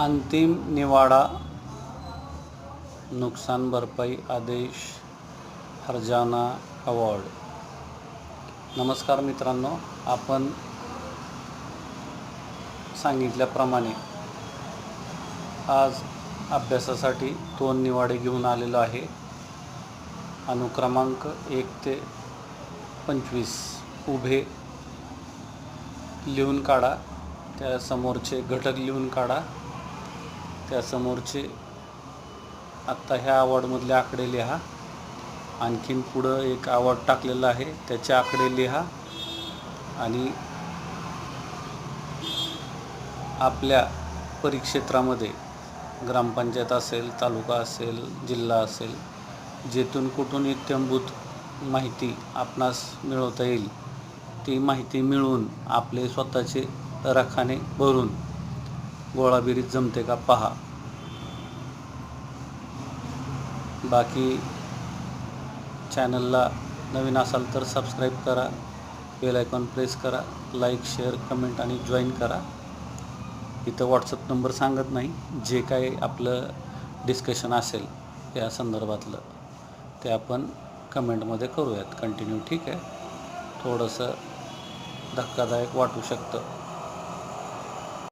अंतिम निवाडा नुकसान भरपाई आदेश हरजाना अवॉर्ड. नमस्कार मित्रांनो आपण सांगितल्याप्रमाणे आज अभ्यासासाठी दोन निवाडे घेऊन आलेलो आहे. अनुक्रमांक एक ते पंचवीस. उभे लिहून काढा त्या समोरचे घटक लिहून काढा. त्यासमोरचे आत्ता ह्या अवॉर्डमधले आकडे लिहा. आणखीन पुढं एक अवॉर्ड टाकलेला आहे त्याचे आकडे लिहा. आणि आपल्या परिक्षेत्रामध्ये ग्रामपंचायत असेल तालुका असेल जिल्हा असेल जेथून कुठून इत्यंभूत माहिती आपणास मिळवता येईल ती माहिती मिळवून आपले स्वतःचे रखाने भरून गोळाबिरीत जमते का पहा. बाकी चॅनलला नवीन असाल तर सबस्क्राईब करा बेल आयकॉन प्रेस करा लाईक शेअर कमेंट आणि जॉईन करा. इथं व्हॉट्सअप नंबर सांगत नाही जे काही आपलं डिस्कशन असेल या संदर्भातलं ते आपण कमेंटमध्ये करूयात. कंटिन्यू ठीक आहे? थोडंसं धक्कादायक वाटू शकतं.